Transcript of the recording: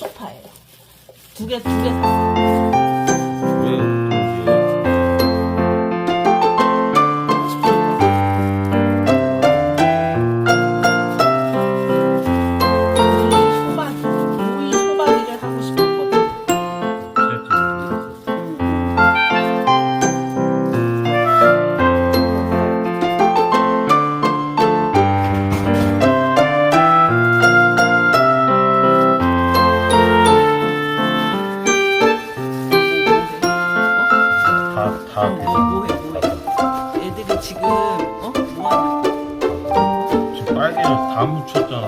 소파예요. 두 개, 두 개. 아, 뭐해 뭐해. 애들이 지금, 어? 뭐하냐. 지금 빨개져 다 묻혔잖아.